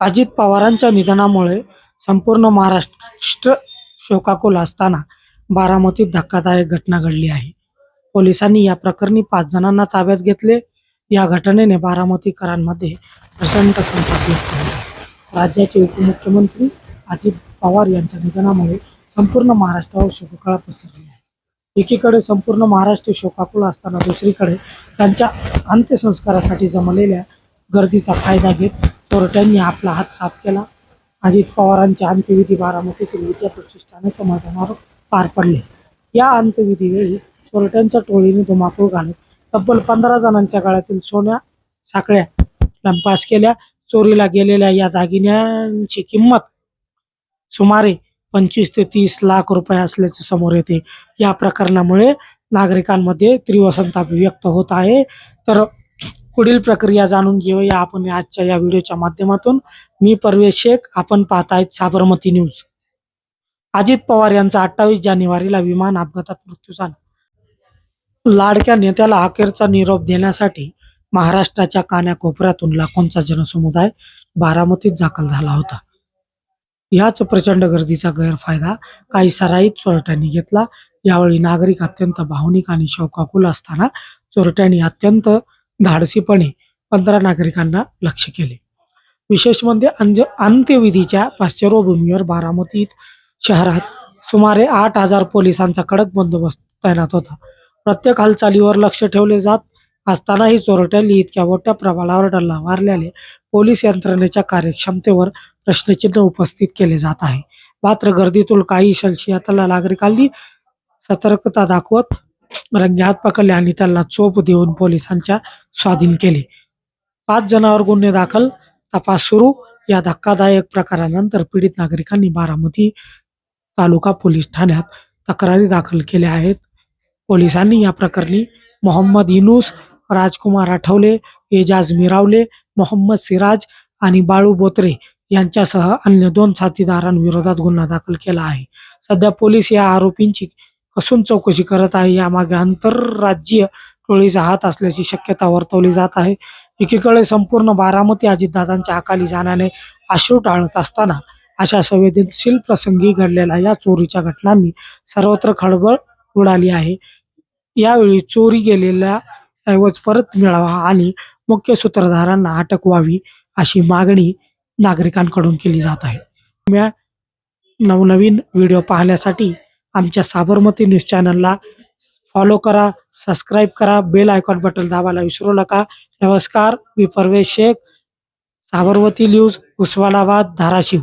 अजित पवारांच्या निधनामुळे संपूर्ण महाराष्ट्र शोकाकुल असताना बारामतीत धक्कादायक घटना घडली आहे. पोलिसांनी या प्रकरणी पाच जणांना ताब्यात घेतले. या घटनेने बारामतीकरांमध्ये प्रचंड संताप व्यक्त राज्याचे उपमुख्यमंत्री अजित पवार यांच्या निधनामुळे संपूर्ण महाराष्ट्रावर शोककळा पसरली आहे. एकीकडे संपूर्ण महाराष्ट्र शोकाकुल असताना दुसरीकडे त्यांच्या अंत्यसंस्कारासाठी जमलेल्या गर्दीचा फायदा घेत चोरट्यांनी आपला हात साफ केला. अजित पवारांच्या अंत्यविधी बारामतीतील विद्या प्रतिष्ठानाच्या समाधानावर पार पडले. या अंत्यविधीवेळी चोरट्यांच्या टोळीने धुमाकूळ घालत तब्बल पंधरा जणांच्या गळ्यातील सोन्या साखळ्या लंपास केल्या. चोरीला गेलेल्या या दागिन्यांची किंमत सुमारे पंचवीस ते तीस लाख रुपये असल्याचे समोर येते. या प्रकरणामुळे नागरिकांमध्ये तीव्र संताप व्यक्त होत आहे. तर पुढील प्रक्रिया जाणून घेऊया आपण आजच्या या व्हिडिओच्या माध्यमातून. मी परवेश शेख आपण पाहतायत साबरमती न्यूज. अजित पवार यांचा अठ्ठावीस जानेवारीला विमान अपघातात मृत्यू झाला. लाडक्या नेत्याला अखेरचा निरोप देण्यासाठी महाराष्ट्राच्या कान्याकोपऱ्यातून लाखोंचा जनसमुदाय बारामतीत दाखल झाला होता. याच प्रचंड गर्दीचा गैरफायदा काही सराईत चोरट्यांनी घेतला. यावेळी नागरिक अत्यंत भावनिक आणि शोकाकुल असताना चोरट्यांनी अत्यंत धाडसीपणे पंधरा नागरिकांना लक्ष केले. विशेष म्हणजे अंज अंत्यविधीच्या पाश्चर्यभूमीवर बारामतीत शहरात सुमारे आठ हजार पोलिसांचा कडक बंदोबस्त तैनात होता. प्रत्येक हालचालीवर लक्ष ठेवले जात असतानाही चोरट्यांनी इतक्या मोठ्या प्रमाणावर डल्ला मारल्याने पोलीस यंत्रणेच्या कार्यक्षमतेवर प्रश्नचिन्ह उपस्थित केले जात आहे. मात्र गर्दीतून काही संशयातला नागरिकांनी सतर्कता दाखवत रंगे हात पकडले आणि त्यांना चोप देऊन पोलिसांच्या स्वाधीन केले. पाच जणांवर गुन्हे दाखल. तपास सुरू. या धक्कादायक प्रकारानंतर पीडित नागरिकांनी बारामती तालुका पोलीस ठाण्यात तक्रारी दाखल केल्या आहेत. पोलिसांनी या प्रकरणी मोहम्मद युनूस राजकुमार आठवले एजाज मिरावले मोहम्मद सिराज आणि बाळू बोत्रे यांच्यासह अन्य दोन साथीदारांविरोधात गुन्हा दाखल केला आहे. सध्या पोलीस या आरोपींची कसून चौकशी करत आहे. यामागे आंतरराज्यीय टोळीचा हात असल्याची शक्यता वर्तवली जात आहे. एकीकडे संपूर्ण बारामती अजितदादांच्या अकाली जाण्याने अश्रू टाळत असताना अशा संवेदनशील प्रसंगी घडलेल्या या चोरीच्या घटनांनी सर्वत्र खळबळ उडाली आहे. यावेळी चोरी गेलेल्या ऐवज परत मिळावा आणि मुख्य सूत्रधारांना अटक व्हावी अशी मागणी नागरिकांकडून केली जात आहे. नवनवीन व्हिडिओ पाहण्यासाठी आमच्या साबरमती न्यूज चॅनलला फॉलो करा सबस्क्राईब करा बेल आयकॉन बटन दाबायला विसरू नका. नमस्कार मी परवेश शेख साबरमती न्यूज उस्मानाबाद धाराशिव.